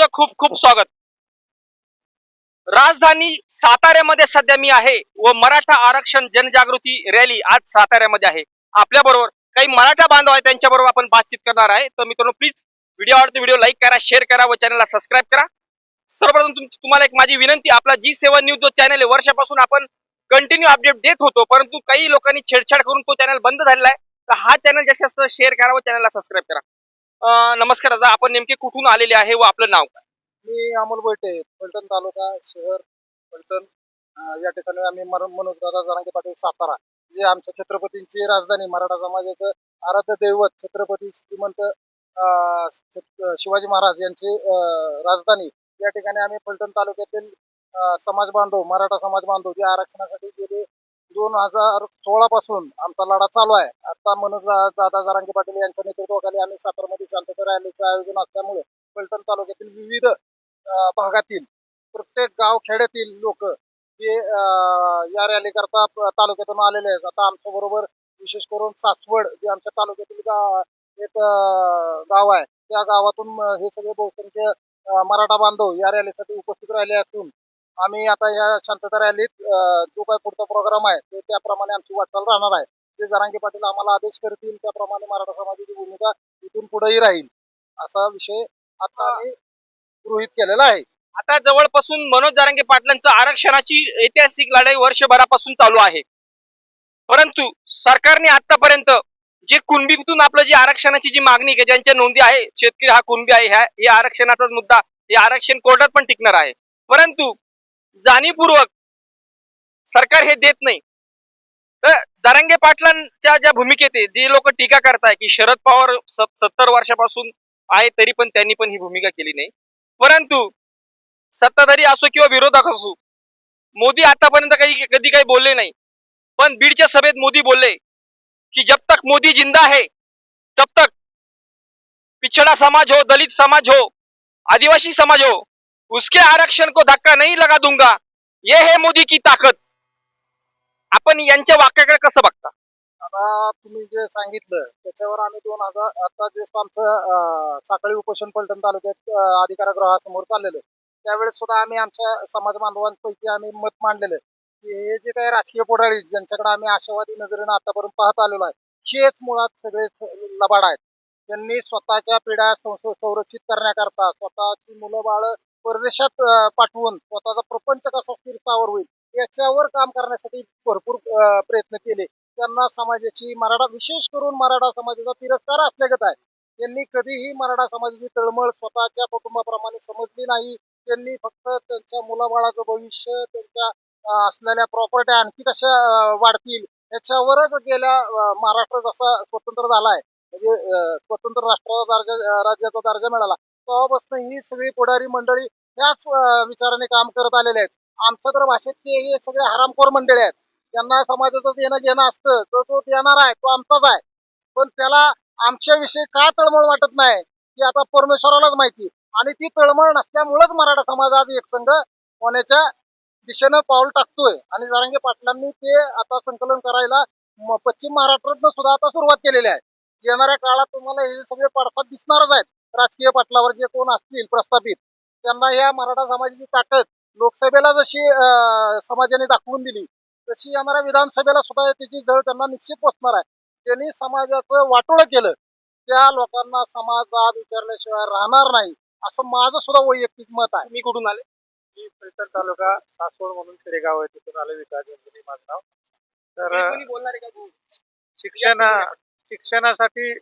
तुमचं खूप खूप स्वागत. राजधानी साताऱ्यामध्ये सध्या मी आहे व मराठा आरक्षण जनजागृती रॅली आज साताऱ्यामध्ये आहे. आपल्या बरोबर काही मराठा बांधव आहे त्यांच्या बरोबर आपण बातचीत करणार आहे. तर मित्रांनो प्लीज व्हिडिओ आवडतो व्हिडिओ लाईक करा शेअर करा व चॅनलला सबस्क्राईब करा. सर्वप्रथम तुम- तुम्हाला एक माझी विनंती आपला जी सेवन न्यूज जो चॅनल आहे वर्षापासून आपण कंटिन्यू अपडेट देत होतो परंतु काही लोकांनी छेडछाड करून तो चॅनल बंद झालेला आहे. तर हा चॅनल जास्त शेअर करा व चॅनलला सबस्क्राईब करा. नमस्कार दादा आपण नेमके कुठून आलेले आहे व आपलं नाव काय? मी अमोल बैठे फलटण तालुका शहर फलटण. या ठिकाणी आम्ही मनोज दादा जरांगे पाटील सातारा जे आमच्या छत्रपतींची राजधानी मराठा समाजाचं आराध्य दैवत छत्रपती श्रीमंत शिवाजी महाराज यांची राजधानी. या ठिकाणी आम्ही फलटण तालुक्यातील समाज बांधव मराठा समाज बांधव जे आरक्षणासाठी गेले दोन हजार सोळा पासून आमचा लढा चालू आहे. आता मनोज दादा जारांगे पाटील यांच्या नेतृत्वाखाली आम्ही सातारमध्ये शांतता रॅलीचं आयोजन असल्यामुळे फलटण तालुक्यातील विविध भागातील प्रत्येक गाव खेड्यातील लोक हे या रॅली करता तालुक्यातून आलेले आहेत. आता आमच्या बरोबर विशेष करून सासवड जे आमच्या तालुक्यातील गा- एक गाव आहे. त्या गावातून हे सगळे बहुसंख्य मराठा बांधव या रॅलीसाठी उपस्थित राहिले असून आम्ही आता या शांतता रॅलीत जो काही पुढचा प्रोग्राम आहे तो त्याप्रमाणे आमची वाटचाल राहणार आहे. जे जरांगे पाटील आम्हाला आदेश करतील त्याप्रमाणे मराठा समाजाची भूमिका इथून पुढेही राहील असा विषय आता आम्ही गृहीत केलेला आहे. आता जवळपासून मनोज जारंगे पाटलांचं आरक्षणाची ऐतिहासिक लढाई वर्षभरापासून चालू आहे. परंतु सरकारने आतापर्यंत जे कुणबीतून आपलं जी आरक्षणाची जी मागणी आहे ज्यांच्या नोंदी आहे शेतकरी हा कुणबी आहे ह्या हे आरक्षणाचाच मुद्दा हे आरक्षण कोर्टात पण टिकणार आहे. परंतु जाणीवपूर्वक सरकार हे देत नाही. तर दरंगे पाटलांच्या ज्या भूमिकेत जे लोक टीका करताय की शरद पवार सत्तर वर्षापासून आहे तरी पण त्यांनी पण ही भूमिका केली नाही. परंतु सत्ताधारी असो किंवा विरोधक असो मोदी आतापर्यंत काही कधी काही बोलले नाही. पण बीडच्या सभेत मोदी बोलले की जब तक मोदी जिंदा है तब तक पिछड़ा समाज हो दलित समाज हो आदिवासी समाज हो उसके आरक्षण को धक्का नहीं लगा दूंगा। ये है मोदी की ताकद आपण यांच्या वाक्याकडे कसं बघता? आता तुम्ही जे सांगितलं त्याच्यावर आम्ही दोन हजार आता जे आमचं साखळी उपोषण पलटण तालुक्यात अं, अधिकारागृहासमोर चाललेलं त्यावेळेस सुद्धा आम्ही आमच्या समाज बांधवांपैकी आम्ही मत मांडलेलं की हे जे काही राजकीय पुढारी ज्यांच्याकडे आम्ही आशावादी नजरेनं आतापर्यंत पाहत आलेलो आहे हेच मुळात सगळे लबाड आहेत. त्यांनी स्वतःच्या पिढ्या संरक्षित करण्याकरता स्वतःची मुलं बाळ परदेशात पाठवून स्वतःचा प्रपंच कसा स्थिर स्थावर होईल याच्यावर काम करण्यासाठी भरपूर प्रयत्न केले. त्यांना समाजाची मराठा विशेष करून मराठा समाजाचा तिरस्कार असल्यागत आहे. त्यांनी कधीही मराठा समाजाची तळमळ स्वतःच्या कुटुंबाप्रमाणे समजली नाही. त्यांनी फक्त त्यांच्या मुलाबाळाचं भविष्य त्यांच्या असलेल्या प्रॉपर्ट्या आणखी कशा वाढतील याच्यावरच गेल्या महाराष्ट्र जसा स्वतंत्र झालाय म्हणजे स्वतंत्र राष्ट्राचा दर्जा राज्याचा दर्जा मिळाला. तेव्हापासून ही सगळी पुढारी मंडळी याच विचाराने काम करत आलेले आहेत. आमच्या तर भाषेत ते हे सगळे हरामखोर मंडळी आहेत. त्यांना समाजाचं देणं घेणं असतं. तो तो देणार आहे तो आमचाच आहे. पण त्याला आमच्याविषयी का तळमळ वाटत नाही की आता परमेश्वरालाच माहिती. आणि ती तळमळ नसल्यामुळेच मराठा समाज आज एकसंघ होण्याच्या दिशेनं पाऊल टाकतोय. आणि जारांगे पाटलांनी ते आता संकलन करायला पश्चिम महाराष्ट्रातनं सुद्धा आता सुरुवात केलेली आहे. येणाऱ्या काळात तुम्हाला हे सगळे पडसाद दिसणारच आहेत. राजकीय पटलावर जे कोण असतील प्रस्थापित त्यांना या मराठा समाजाची ताकद लोकसभेला जशी समाजाने दाखवून दिली तशी येणाऱ्या विधानसभेला सुद्धा त्याची जळ त्यांना निश्चित पोचणार आहे. त्यांनी समाजाचं वाटोळं केलं. त्या लोकांना समाजात विचारल्याशिवाय राहणार नाही असं माझं सुद्धा वैयक्तिक मत आहे. मी कुठून आले? मी फलटण तालुका सासवड म्हणून खेडेगाव आहे तिथून आलो विकास माझं नाव. तर कोणी बोलणार आहे का? तू शिक्षण शिक्षणासाठी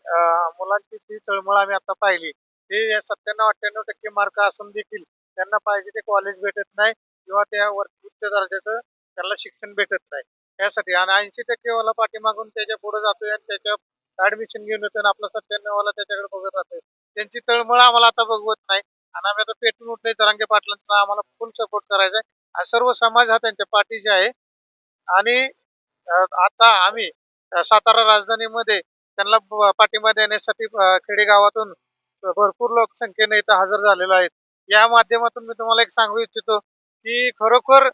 मुलांची जी तळमळ आम्ही आता पाहिली हे सत्त्याण्णव अठ्ठ्याण्णव टक्के मार्क असून देखील त्यांना पाहिजे ते कॉलेज भेटत नाही किंवा त्यावर उच्च दर्जाचं त्यांना शिक्षण भेटत नाही. त्यासाठी आणि ऐंशी टक्के वाला पाठीमागून त्याच्या पुढे जातोय आणि त्याच्या ऍडमिशन घेऊन येतोय आणि आपला सत्त्याण्णववाला त्याच्याकडे बघत राहतोय. त्यांची तळमळ आम्हाला आता बघवत नाही आणि आम्ही आता पेटून उठले तरंगे पाटलांना आम्हाला फुल सपोर्ट करायचा आहे आणि सर्व समाज हा त्यांच्या पाठीशी आहे. आणि आता आम्ही सातारा राजधानीमध्ये त्यांना पाठिंबा देण्यासाठी खेडेगावातून भरपूर लोकसंख्येने इथं हजर झालेलो आहेत. या माध्यमातून मी तुम्हाला एक सांगू इच्छितो की खरोखर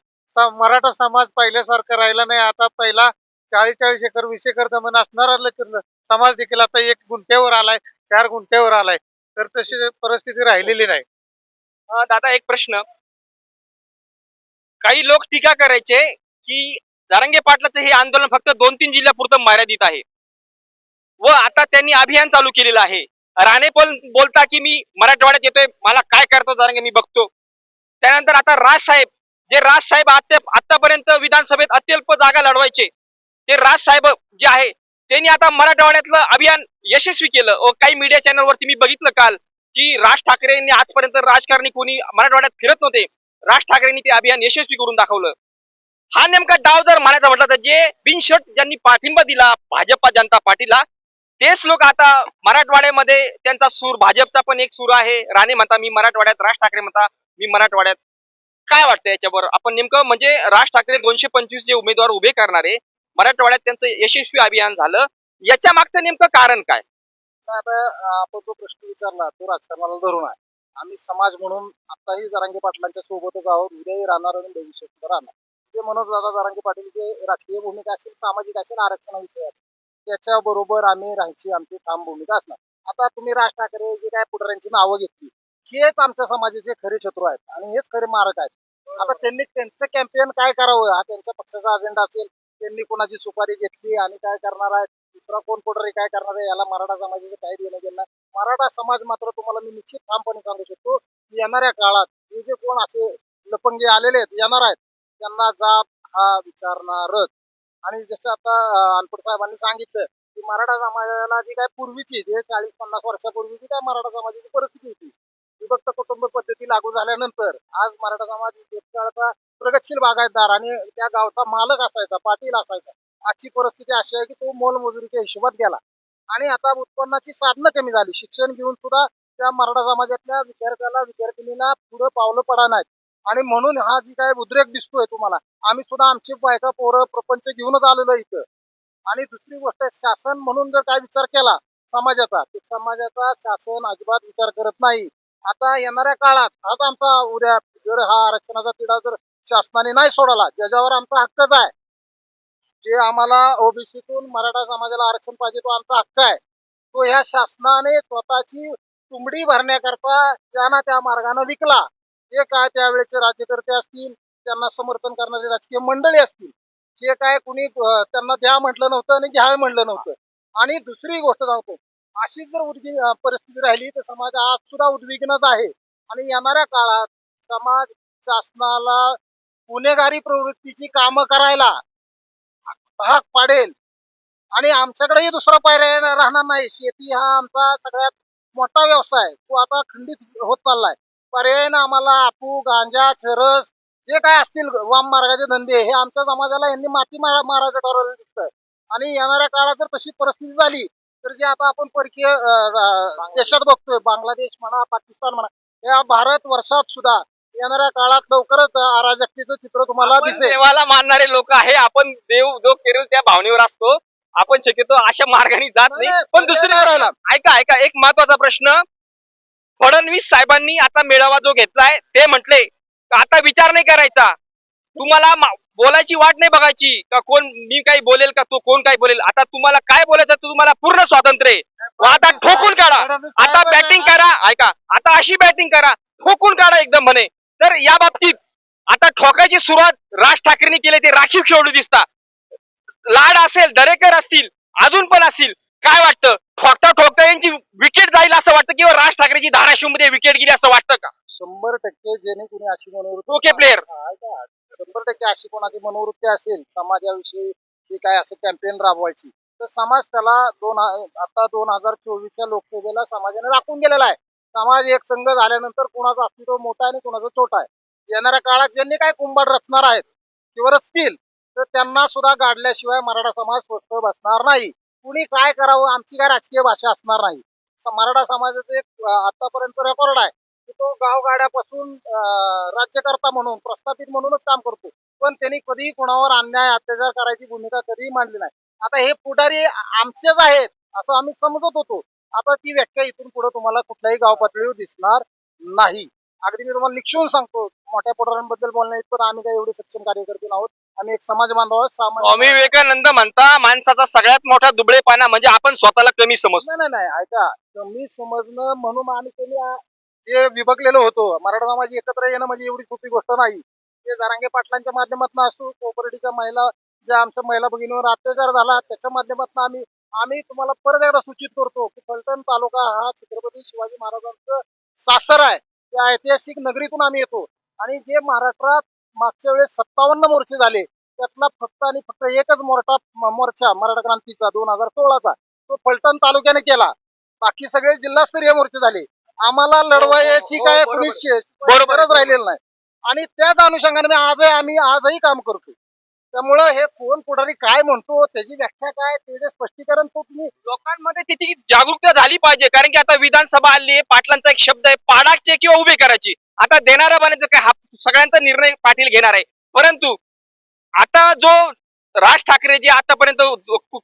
मराठा समाज पहिल्यासारखा राहिला नाही. आता पहिला चाळीस चाळीस एकर वीस एकर जमीन असणारा समाज देखील आता एक गुंठ्यावर आलाय चार गुंठ्यावर आलाय. तर तशी परिस्थिती राहिलेली नाही. दादा एक प्रश्न. काही लोक टीका करायचे की जारंगे पाटलाचं हे आंदोलन फक्त दोन तीन जिल्ह्यापुरतं मर्यादित आहे. व आता त्यांनी अभियान चालू केलेलं आहे. राणे पण बोलता की मी मराठवाड्यात येतोय मला काय करता जारंगे मी बघतो. त्यानंतर आता राज साहेब जे राज साहेब आतापर्यंत विधानसभेत अत्यल्प जागा लढवायचे ते राज साहेब जे आहे त्यांनी आता मराठवाड्यातलं अभियान यशस्वी केलं. व काही मीडिया चॅनलवरती मी बघितलं काल की राज ठाकरेंनी आजपर्यंत राजकारणी कोणी मराठवाड्यात फिरत नव्हते. राज ठाकरेंनी ते अभियान यशस्वी करून दाखवलं. हा नेमका डाव जर म्हणायचा म्हटलं तर जे बिनशर्ट ज्यांनी पाठिंबा दिला भाजपा जनता पार्टीला तेच लोक आता मराठवाड्यामध्ये त्यांचा सूर भाजपचा पण एक सूर आहे. राणे म्हणता मी मराठवाड्यात राज ठाकरे म्हणता मी मराठवाड्यात. काय वाटतं याच्यावर? आपण नेमकं म्हणजे राज ठाकरे दोनशे पंचवीस जे उमेदवार उभे करणारे मराठवाड्यात त्यांचं यशस्वी अभियान झालं. याच्या मागचं नेमकं कारण काय? आता आपण जो प्रश्न विचारला तो राजकारणाला धरून आहे. आम्ही समाज म्हणून आताही जरांगे पाटलांच्या सोबतच आहोत. उद्याही राहणार आणि भविष्यात राहणार. ते मनोज दादा जरांगे पाटील जे राजकीय भूमिका असेल सामाजिक असेल आरक्षणाविषयी असेल त्याच्याबरोबर आम्ही राहायची आमची ठाम भूमिका असणार. आता तुम्ही राज ठाकरे जे काय पुढाऱ्यांची नावं घेतली हेच आमच्या समाजाचे खरे शत्रू आहेत आणि हेच खरे मारक आहेत. आता त्यांनी त्यांचं कॅम्पेन काय करावं? हा त्यांच्या पक्षाचा अजेंडा असेल. त्यांनी कोणाची सुपारी घेतली आणि काय करणार आहेत दुसरा कोण पुढारी काय करणार आहे? याला मराठा समाजाचं काही देणं गेलं मराठा समाज मात्र तुम्हाला मी निश्चित ठामपणे सांगू शकतो की येणाऱ्या काळात हे जे कोण असे लपंगे आलेले आहेत येणार आहेत त्यांना जाब हा विचारणारच. आणि जसं आता अं, अनपड साहेबांनी सांगितलं की मराठा समाजाला जी काय पूर्वीची जे चाळीस पन्नास वर्षापूर्वीची काय मराठा समाजाची परिस्थिती होती विभक्त कुटुंब पद्धती लागू झाल्यानंतर आज मराठा समाज एक काळाचा प्रगतशील बागायतदार आणि त्या गावचा मालक असायचा पाटील असायचा. आजची परिस्थिती अशी आहे की तो मोलमजुरीच्या हिशोबात गेला. आणि आता उत्पन्नाची साधनं कमी झाली. शिक्षण घेऊन सुद्धा त्या मराठा समाजातल्या विद्यार्थ्याला विद्यार्थिनीला पुढे पावलं पडा नाहीत. आणि म्हणून हा जी काय उद्रेक दिसतोय तुम्हाला आम्ही सुद्धा आमची बायका पोरं प्रपंच घेऊनच आलेलो इथं. आणि दुसरी गोष्ट आहे, शासन म्हणून जर काय विचार केला समाजाचा तर समाजाचा शासन अजिबात विचार करत नाही. आता येणाऱ्या काळात आज आमचा उद्या जर हा आरक्षणाचा तिढा जर शासनाने नाही सोडला ज्याच्यावर आमचा हक्कच आहे. जे आम्हाला ओबीसीतून मराठा समाजाला आरक्षण पाहिजे तो आमचा हक्क आहे. तो ह्या शासनाने स्वतःची तुंबडी भरण्याकरता त्यांना त्या मार्गाने विकला. जे काय त्यावेळेचे राज्यकर्ते असतील त्यांना समर्थन करणारी राजकीय मंडळी असतील जे काय कुणी त्यांना द्या म्हटलं नव्हतं आणि घ्यावे म्हटलं नव्हतं. आणि दुसरी गोष्ट सांगतो अशीच जर उद्वि परिस्थिती राहिली तर समाज आज सुद्धा उद्विग्नच आहे. आणि येणाऱ्या काळात समाज शासनाला गुन्हेगारी प्रवृत्तीची कामं करायला भाग पाडेल. आणि आमच्याकडेही दुसरा पर्याय राहणार नाही. शेती हा आमचा सगळ्यात मोठा व्यवसाय तो आता खंडित होत चाललाय. पर्यायनं आम्हाला आपू गांजा चरस जे काय असतील वाम मार्गाचे धंदे हे आमच्या समाजाला यांनी माती मारा मारायचं ठरवलेलं दिसतंय. आणि येणाऱ्या काळात जर तशी परिस्थिती झाली तर जे आता आपण परकीय देशात बघतोय बांगलादेश म्हणा पाकिस्तान म्हणा या भारत वर्षात सुद्धा येणाऱ्या काळात लवकरच अराजकतेचं चित्र तुम्हाला दिसेल. देवाला मानणारे लोक आहे आपण देव जो केलेल त्या भावनेवर असतो आपण शक्यतो अशा मार्गाने जात नाही. पण राहिला. ऐका ऐका एक महत्त्वाचा प्रश्न फडणवीस साहेबांनी आता मेळावा जो घेतलाय ते म्हटले आता विचार नाही करायचा. तुम्हाला बोलायची वाट नाही बघायची. का कोण मी काही बोलेल का तो कोण काय बोलेल? आता तुम्हाला काय बोलायचं तुम्हाला पूर्ण स्वातंत्र्य आहे. आता ठोकून काढा. आता बॅटिंग करा. ऐका आता अशी बॅटिंग करा. ठोकून काढा एकदम म्हणे. तर या बाबतीत आता ठोकायची सुरुवात राज ठाकरेंनी केली ते राखीव खेळू दिसता. लाड असेल दरेकर असतील अजून पण असतील काय वाटतं? ठोकता ठोकता यांची विकेट जाईल असं वाटतं किंवा राज ठाकरेची धाराशिवमध्ये विकेट गेली असं वाटतं का? शंभर टक्के ज्याने कोणी अशी मनोवृत्ती ओके प्लेअर ऐका, शंभर टक्के अशी कोणाची मनोवृत्ती असेल समाजाविषयी जे काय असं कॅम्पेन राबवायची तर समाज त्याला दोन आता दोन हजार चोवीसच्या लोकसभेला समाजाने दाखवून गेलेला आहे. समाज एक संघ झाल्यानंतर कुणाचं अस्तित्व मोठं आहे आणि कुणाचं छोटं आहे. येणाऱ्या काळात ज्यांनी काय कुंभार रचणार आहेत किंवा रचतील तर त्यांना सुद्धा गाडल्याशिवाय मराठा समाज स्वस्त बसणार नाही. कुणी काय करावं? आमची काय राजकीय भाषा असणार नाही. मराठा समाजाचं एक, आतापर्यंत रेकॉर्ड आहे की तो गावगाड्यापासून राज्यकर्ता म्हणून प्रस्थापित म्हणूनच काम करतो. पण त्यांनी कधीही कोणावर अन्याय अत्याचार करायची भूमिका कधीही मांडली नाही. आता हे पुढारी आमचेच आहेत असं आम्ही समजत होतो. आता ती व्याख्या इथून पुढे तुम्हाला कुठल्याही गाव पातळीवर दिसणार नाही. अगदी मी तुम्हाला निक्षून सांगतो मोठ्या पुढाऱ्यांबद्दल बोलण्या इतपत आम्ही काही एवढे सक्षम कार्यकर्ते आहोत आम्ही एक समाज बांधव आहोत स्वामी विवेकानंद म्हणता माणसाचा सगळ्यात मोठा दुबळेपणा म्हणजे आपण स्वतःला कमी समजतो. नाही नाही नाही ऐका. कमी समजणं म्हणून आम्ही त्यांनी आ- जे विभगलेलं होतं मराठा समाज एकत्र येणं म्हणजे एवढी सोपी गोष्ट नाही. ते जरांगे पाटलांच्या माध्यमातून असतो कोऑपरेटिव्हच्या महिला ज्या आमच्या महिला भगिनीवर अत्याचार झाला त्याच्या माध्यमातून आम्ही आम्ही तुम्हाला परत एकदा सूचित करतो की फलटण तालुका हा छत्रपती शिवाजी महाराजांचं सासर आहे. त्या ऐतिहासिक नगरीतून आम्ही येतो. आणि जे महाराष्ट्रात मागच्या वेळेस सत्तावन्न मोर्चे झाले. त्यातला फक्त आणि फक्त एकच मोर्चा मोर्चा मराठा क्रांतीचा दोन हजार सोळाचा. तो फलटण तालुक्याने केला. बाकी सगळे जिल्हास्तरीय मोर्चे झाले. आम्हाला लढवायची हो, काय बरोबर. कुणी शे- बरोबर. गरज राहिलेली नाही. आणि त्याच अनुषंगाने आजही आम्ही आजही काम करतो त्यामुळं हे कोण पुढारी काय म्हणतो त्याची व्याख्या काय त्याचे स्पष्टीकरण तो तुम्ही लोकांमध्ये त्याची जागरूकता झाली पाहिजे. कारण की आता विधानसभा आली आहे पाटलांचा एक शब्द आहे पाडाचे किंवा उभे करायची. आता देणारा बनायचं काय? हा सगळ्यांचा निर्णय पाटील घेणार आहे. परंतु आता जो राज ठाकरे जे आतापर्यंत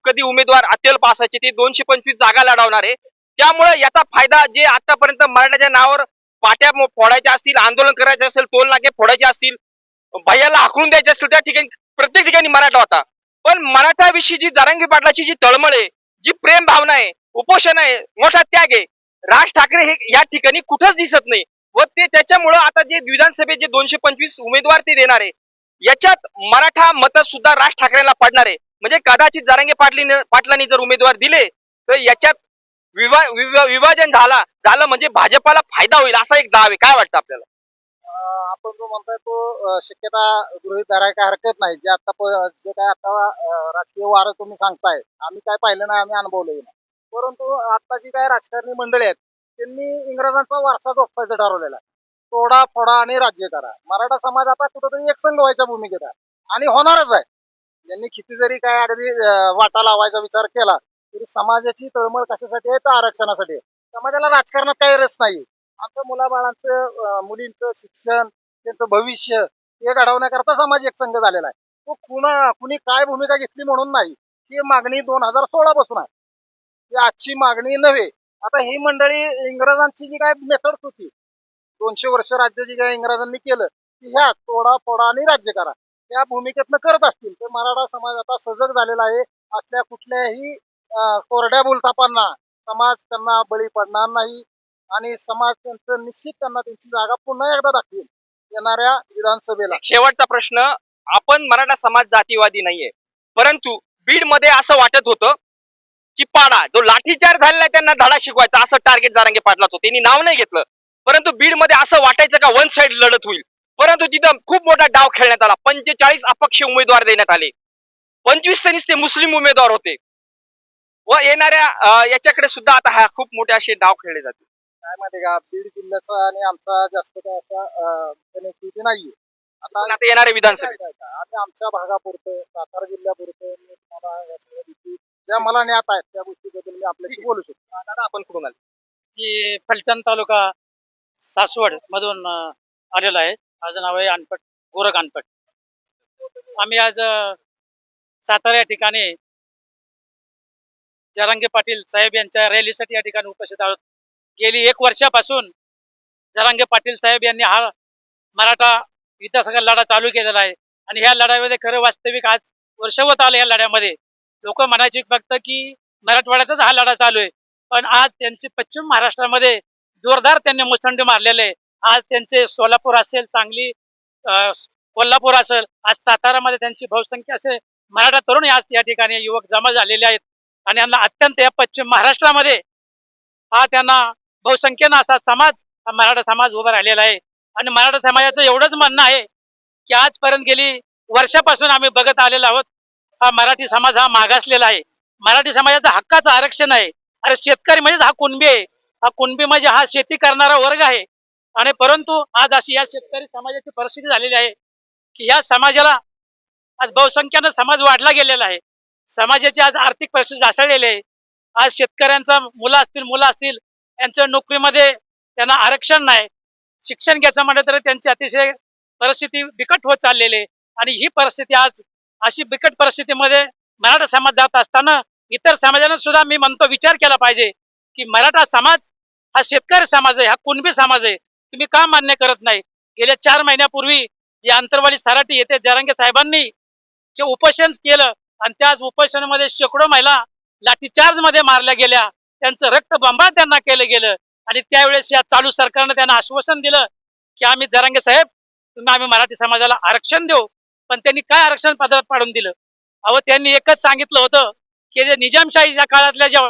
कधी उमेदवार अत्यल्प पासायचे ते दोनशे पंचवीस जागा लढवणार आहे. त्यामुळे याचा फायदा जे आतापर्यंत मराठाच्या नावावर पाट्या फोडायच्या असतील आंदोलन करायचे असेल टोल नाके फोडायचे असतील भैयाला हाकलून द्यायचे असतील त्या ठिकाणी प्रत्येक ठिकाणी मराठा होता. पण मराठाविषयी जी जारंगी पाटलाची जी तळमळ आहे जी प्रेम भावना आहे उपोषण आहे मोठा त्याग आहे. राज ठाकरे हे या ठिकाणी कुठंच दिसत नाही. व ते त्याच्यामुळं आता जे विधानसभेत जे दोनशे पंचवीस उमेदवार ते देणार आहे याच्यात मराठा मत सुद्धा राज ठाकरेंना पडणार आहे. म्हणजे कदाचित जरांगे पाटली पाटलांनी जर उमेदवार दिले तर याच्यात विवा विवा- विभाजन झाला झालं म्हणजे भाजपाला फायदा होईल असा एक दाव आहे. काय वाटतं आपल्याला? आपण जो म्हणताय तो शक्यता गृहित धरायला काय हरकत नाही. जे आता जे काय आता राजकीय वारं तुम्ही सांगताय आम्ही काय पाहिलं नाही आम्ही अनुभवलं नाही. परंतु आता जी काय राजकारणी मंडळी आहेत त्यांनी इंग्रजांचा वारसा जोपायचं ठरवलेला आहे. तोडा फोडा आणि राज्य करा. मराठा समाज आता कुठंतरी एकसंघ व्हायच्या भूमिकेत आहे. आणि होणारच आहे. त्यांनी किती जरी काय अगदी वाटा लावायचा विचार केला तरी समाजाची तळमळ कशासाठी आहे? तर आरक्षणासाठी समाजाला राजकारणात काही रस नाही आमच्या मुलाबाळांचं मुलींचं शिक्षण त्यांचं भविष्य हे घडवण्याकरता समाज एकसंघ झालेला आहे. तो कुणा कुणी काय भूमिका घेतली म्हणून नाही. ही मागणी दोन हजार सोळा पासून आहे. ही आजची मागणी नव्हे. आता ही मंडळी इंग्रजांची जी काय मेथड होती दोनशे वर्ष राज्य जी काय इंग्रजांनी केलं की ह्या तोडा फोडा आणि राज्य करा. त्या भूमिकेतनं करत असतील तर मराठा समाज आता सजग झालेला आहे. असल्या कुठल्याही कोरड्या बोलतापांना समाज त्यांना बळी पडणार नाही आणि समाज त्यांचं निश्चित त्यांना त्यांची जागा पुन्हा एकदा दाखवेल येणाऱ्या विधानसभेला. शेवटचा प्रश्न आपण मराठा समाज जातीवादी नाहीये परंतु बीडमध्ये असं वाटत होतं की पाडा. जो लाठीचार झालेला आहे त्यांना धडा शिकवायचा. असं टार्गेट जारांगे पाटलाच होतं. त्यांनी नाव नाही घेतलं. परंतु बीडमध्ये असं वाटायचं का वन साइड लढत होईल. परंतु तिथं खूप मोठा डाव खेळण्यात आला. पंचेचाळीस अपक्ष उमेदवार देण्यात आले. पंचवीस तरीच ते मुस्लिम उमेदवार होते. व येणाऱ्या याच्याकडे सुद्धा आता हा खूप मोठे असे डाव खेळले जातील. काय माहिती का? बीड जिल्ह्याचा आणि आमचा जास्त काय असा कनेक्टिव्हिटी नाहीये. आता आता काय काय, आता आमच्या भागापुरतं सातारा जिल्ह्यापुरतं मी तुम्हाला या सगळ्या गोष्टी ज्या मला ज्ञात आहेत त्या गोष्टीबद्दल मी आपल्याशी बोलू शकतो. दादा आपण कुठून आले? की फलटण तालुका सासवड मधून आलेलो आहे. माझं नाव आहे अनपट गोरख अनपट. आम्ही आज सातारा या ठिकाणी जरांगे पाटील साहेब यांच्या रॅलीसाठी या ठिकाणी उपस्थित आहोत. गेली एक वर्षापासून जरांगे पाटील साहेब यांनी हा मराठा विद्यासागर लढा चालू केलेला आहे. आणि ह्या लढ्यामध्ये खरं वास्तविक आज वर्षवत आलं या लढ्यामध्ये. लोक म्हणायची फक्त की मराठवाड्यातच हा लढा चालू आहे. पण आज त्यांचे पश्चिम महाराष्ट्रामध्ये जोरदार त्यांनी मुसंडी मारलेले आहे. आज त्यांचे सोलापूर असेल सांगली अं, कोल्हापूर असेल आज सातारामध्ये त्यांची बहुसंख्या असे मराठा तरुण आज या ठिकाणी युवक जमा झालेले आहेत. आणि यांना अत्यंत या पश्चिम महाराष्ट्रामध्ये हा त्यांना बहुसंख्येनं असा समाज हा मराठा समाज उभा राहिलेला आहे. आणि मराठा समाजाचं एवढंच म्हणणं आहे की आजपर्यंत गेली वर्षापासून आम्ही बघत आलेलो आहोत. हा मराठी समाज हा मागासलेला आहे. मराठी समाजाचा हक्काचं आरक्षण आहे. अरे शेतकरी म्हणजेच हा कुणबी आहे. हा कुणबी म्हणजे हा शेती करणारा वर्ग आहे. आणि परंतु आज अशी या शेतकरी समाजाची परिस्थिती झालेली आहे की या समाजाला आज बहुसंख्यानं समाज वाढला गेलेला आहे. समाजाची आज आर्थिक परिस्थिती ढासळलेली आहे. आज शेतकऱ्यांचा मुलं असतील मुलं असतील यांच्या नोकरीमध्ये त्यांना आरक्षण नाही. शिक्षण घ्यायचं म्हटलं तर त्यांची अतिशय परिस्थिती बिकट होत चाललेली आहे. आणि ही परिस्थिती आज अशी बिकट परिस्थितीमध्ये मराठा समाज जात असताना इतर समाजाने सुद्धा मी म्हणतो विचार केला पाहिजे की मराठा समाज हा शेतकरी समाज आहे हा कुणबी समाज आहे. तुम्ही का मान्य करत नाही? गेल्या चार महिन्यापूर्वी जे आंतरवाली सराटी येथे जरांगे साहेबांनी जे उपोषण केलं आणि त्याच उपोषणामध्ये शेकडो महिला लाठीचार्जमध्ये मारल्या गेल्या. त्यांचं रक्त बंबाळ त्यांना केलं गेलं आणि त्यावेळेस या चालू सरकारनं त्यांना आश्वासन दिलं की आम्ही जरांगे साहेब तुम्ही आम्ही मराठी समाजाला आरक्षण देऊ. पण त्यांनी काय आरक्षण पदरात पाडून दिलं? अहो त्यांनी एकच सांगितलं होतं की जे निजामशाहीच्या काळातल्या ज्या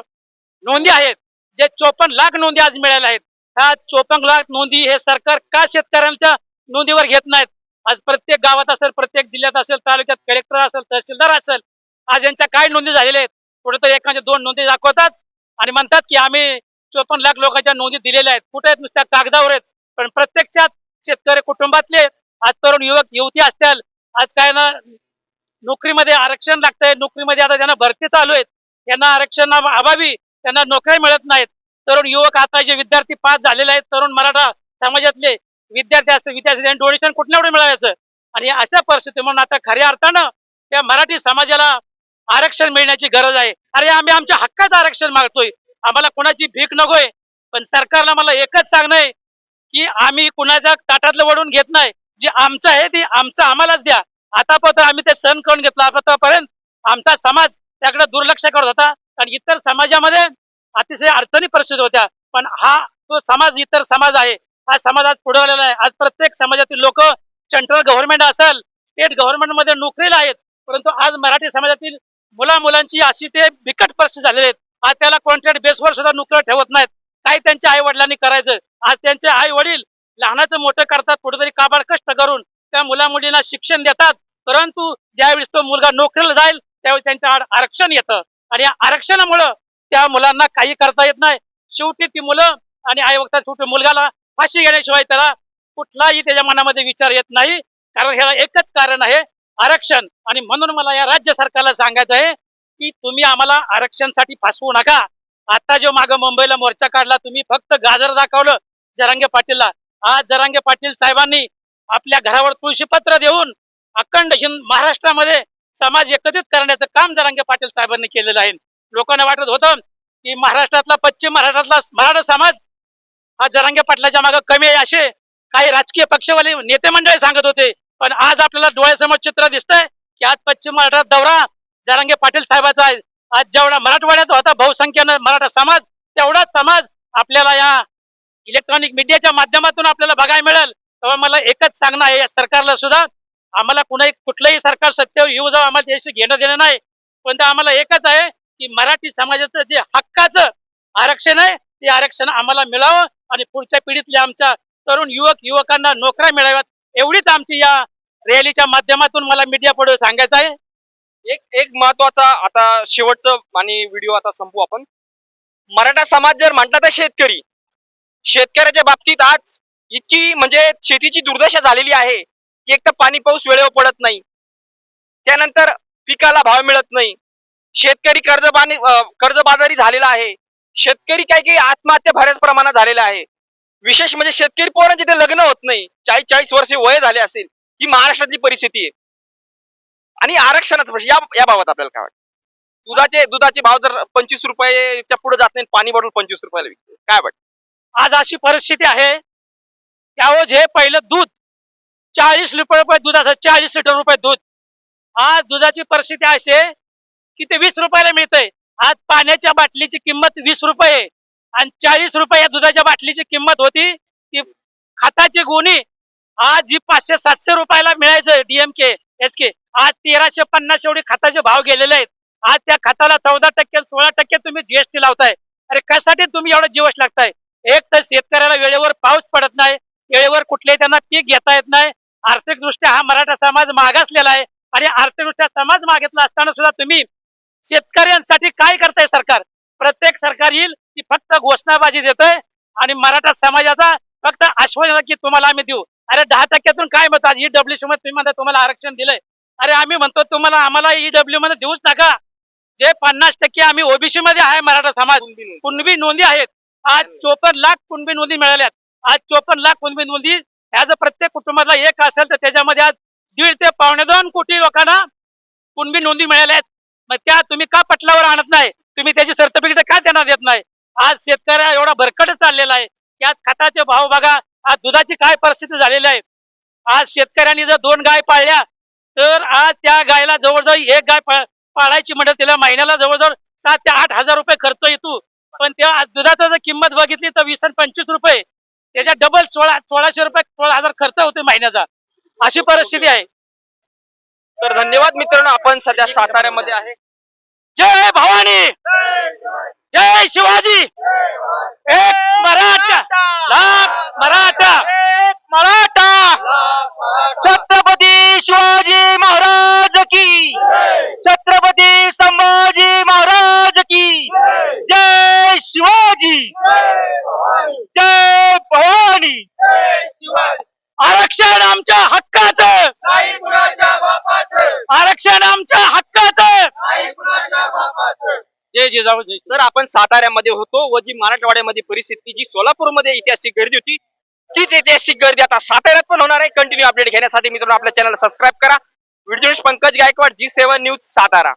नोंदी आहेत जे चोपन्न लाख नोंदी आज मिळाल्या आहेत ह्या चोपन्न लाख नोंदी हे सरकार का शेतकऱ्यांच्या नोंदीवर घेत नाहीत? आज प्रत्येक गावात असेल प्रत्येक जिल्ह्यात असेल तालुक्यात कलेक्टर असेल तहसीलदार असेल आज यांच्या काय नोंदी झालेल्या आहेत? कुठेतरी एखाद्या दोन नोंदी दाखवतात आणि म्हणतात की आम्ही चोपन्न लाख लोकांच्या नोंदी दिलेल्या आहेत. कुठे आहेत? नुसत्या कागदावर आहेत. पण प्रत्यक्षात शेतकरी कुटुंबातले आज तरुण युवक युवती असतील आज काय ना नोकरीमध्ये आरक्षण लागतंय. नोकरीमध्ये आता ज्यांना भरती चालू आहेत त्यांना आरक्षण अभावी त्यांना नोकऱ्या मिळत नाहीत. तरुण युवक आता जे विद्यार्थी पास झालेले आहेत तरुण मराठा समाजातले विद्यार्थी असतील विद्यार्थी डोनेशन कुठल्या मिळायचं आणि अशा परिस्थिती म्हणून आता खऱ्या अर्थानं त्या मराठी समाजाला आरक्षण मिळण्याची गरज आहे. अरे आम्ही आमच्या हक्काचं आरक्षण मागतोय. आम्हाला कोणाची भीक नकोय. पण सरकारला मला एकच सांगणं आहे की आम्ही कुणाच्या ताटातलं वडून घेत नाही. जे आमचं आहे ते आमचं आम्हालाच द्या. आतापर्यंत आम्ही ते सहन करून घेतलं. आतापर्यंत आमचा समाज त्याकडे दुर्लक्ष करत होता. आणि इतर समाजामध्ये अतिशय अडचणी परिस्थिती होत्या. पण हा तो समाज इतर समाज आहे. हा समाज आज पुढे आलेला आहे. आज प्रत्येक समाजातील लोक सेंट्रल गव्हर्नमेंट असेल स्टेट गव्हर्नमेंटमध्ये नोकरीला आहेत. परंतु आज मराठी समाजातील मुला मुलांची अशी ते बिकट परिस्थिती झालेली आहेत आज त्याला कॉन्ट्रॅक्ट बेसवर सुद्धा नोकऱ्या ठेवत नाहीत. काय त्यांच्या आई वडिलांनी करायचं? आज त्यांचे आई वडील लहानाचं मोठं करतात कुठेतरी काबाड कष्ट करून त्या मुला मुलींना शिक्षण देतात. परंतु ज्यावेळेस तो मुलगा नोकरीला जाईल त्यावेळी त्यांच्या आरक्षण येतं. आणि या आरक्षणामुळं त्या मुलांना काही करता येत नाही. शेवटी ती मुलं आणि आई बघतात शेवटी मुलगाला फाशी घेण्याशिवाय त्याला कुठलाही त्याच्या मनामध्ये विचार येत नाही. कारण ह्याला एकच कारण आहे आरक्षण. आणि म्हणून मला या राज्य सरकारला सांगायचं आहे की तुम्ही आम्हाला आरक्षणसाठी फासवू नका. आता जो मागं मुंबईला मोर्चा काढला तुम्ही फक्त गाजर दाखवलं जरांगे पाटीलला. आज जरांगे पाटील साहेबांनी आपल्या घरावर तुळशीपत्र देऊन अखंड हिंद महाराष्ट्रामध्ये समाज एकत्रित करण्याचं काम जरांगे पाटील साहेबांनी केलेलं आहे. लोकांना वाटत होतं की महाराष्ट्रातला पश्चिम महाराष्ट्रातला मराठा समाज हा जरांगे पाटलाच्या मागे कमी आहे असे काही राजकीय पक्षवाले नेते मंडळी सांगत होते. पण आज आपल्याला डोळ्यासमोर चित्र दिसतंय की आज पश्चिम महाराष्ट्रात दौरा जरांगे पाटील साहेबाचा आहे. आज जेवढा मराठवाड्यात होता बहुसंख्येनं मराठा समाज तेवढाच समाज आपल्याला या इलेक्ट्रॉनिक मीडियाच्या माध्यमातून आपल्याला बघायला मिळेल. तेव्हा मला एकच सांगणं आहे या सरकारला सुद्धा आम्हाला कुणाही कुठलंही सरकार सत्तेवर येऊ जाऊ आम्हाला त्याशी घेणं देणं नाही. पण ते आम्हाला एकच आहे की मराठी समाजाचं जे हक्काचं आरक्षण आहे ते आरक्षण आम्हाला मिळावं आणि पुढच्या पिढीतल्या आमच्या तरुण युवक युवकांना नोकऱ्या मिळाव्यात. एवढीच आमची या रॅलीच्या माध्यमातून मला मीडिया पुढे सांगायचं आहे. एक एक महत्त्वाचा आता शेवटचं आणि व्हिडिओ आता संपू आपण. मराठा समाज जर म्हटला तर शेतकरी शेतकऱ्याच्या बाबतीत आज इतकी म्हणजे शेतीची दुर्दशा झालेली आहे की एक तर पाणी पाऊस वेळेवर पडत नाही. त्यानंतर पिकाला भाव मिळत नाही. शेतकरी कर्जबानी अं, कर्जबाजारी झालेला आहे. शेतकरी काही काही आत्महत्या बऱ्याच प्रमाणात झालेल्या आहे. विशेष म्हणजे शेतकरी पोरांचे ते लग्न होत नाही. चाळीस चाळीस वर्षे वय झाले असेल ही महाराष्ट्रातली परिस्थिती आहे. आणि आरक्षणाचं प्रश्न म्हणजे या या बाबत आपल्याला काय वाटतं? दुधाचे दुधाचे भाव जर पंचवीस रुपयाच्या पुढे जात नाही पाणी बॉटल पंचवीस रुपयाला विकते. काय वाटतं? आज अशी परिस्थिती आहे त्यावर जे पहिलं दूध चाळीस रुपये दुधाचं चाळीस लिटर रुपये दूध. आज दुधाची परिस्थिती अशी आहे की ते वीस रुपयाला मिळतंय. आज पाण्याच्या बाटलीची किंमत वीस रुपये आणि चाळीस रुपये या दुधाच्या बाटलीची किंमत होती ती खताची गुणी. आज जी पाचशे सातशे रुपयाला मिळायचं डीएमके एच के आज तेराशे पन्नास एवढे खताचे भाव गेलेले आहेत. आज त्या खताला चौदा टक्के सोळा टक्के तुम्ही जीएसटी लावताय. अरे कशासाठी तुम्ही एवढं जीवस लागताय? एक तर शेतकऱ्याला वेळेवर पाऊस पडत नाही वेळेवर कुठलेही त्यांना पीक घेता येत नाही. आर्थिकदृष्ट्या हा मराठा समाज मागासलेला आहे आणि आर्थिकदृष्ट्या समाज मागितला असताना सुद्धा तुम्ही शेतकऱ्यांसाठी काय करताय सरकार? प्रत्येक सरकार येईल ती फक्त घोषणाबाजी देतोय आणि मराठा समाजाचा फक्त आश्वासन की तुम्हाला आम्ही देऊ. अरे दहा टक्क्यातून काय म्हणतात ईडब्ल्यू मध्ये तुम्ही म्हणता तुम्हाला आरक्षण दिलंय. अरे आम्ही म्हणतो तुम्हाला आम्हाला ईडब्ल्यू मध्ये देऊच नका. जे पन्नास टक्के आम्ही ओबीसी मध्ये आहे मराठा समाज कुणबी नोंदी आहेत. आज चोपन्न लाख कुणबी नोंदी मिळाल्यात. आज चोपन्न लाख कुणबी नोंदी ह्या जर प्रत्येक कुटुंबाला एक असेल तर त्याच्यामध्ये आज दीड ते पावणे दोन कोटी लोकांना कुणबी नोंदी मिळाल्या आहेत मग त्या तुम्ही का पटलावर आणत नाही? तुम्ही त्याची सर्टिफिकेट का त्यांना देत नाही? आज शेतकऱ्या एवढा भरकट चाललेला आहे. की आज खताचे भाव बघा आज दुधाची काय परिस्थिती झालेली आहे? आज शेतकऱ्यांनी जर दोन गाय पाळल्या तर आज त्या गायला जवळजवळ एक गाय पाळायची म्हणजे तिला महिन्याला जवळजवळ सात ते आठ हजार रुपये खर्च येतो. पण तेव्हा दुधाचा जर किंमत बघितली तर वीस आणि पंचवीस रुपये. त्याच्या डबल सोळा सोळाशे रुपये सोळा हजार खर्च होते महिन्याचा. अशी परिस्थिती आहे. तर धन्यवाद मित्रांनो आपण सध्या साताऱ्यामध्ये आहे. जय भवानी! जय शिवाजी! एक मराठा! लाख मराठा मराठा! जय जिजाऊ जय तर आपण साताऱ्यामध्ये होतो व जी मराठवाड्यामध्ये परिस्थिती जी सोलापूरमध्ये ऐतिहासिक गर्दी होती तीच ऐतिहासिक गर्दी आता साताऱ्यात पण होणार आहे. कंटिन्यू अपडेट घेण्यासाठी मित्रांनो आपल्या चॅनल सबस्क्राईब करा. Video Pankaj Gaikwad G seven news Satara.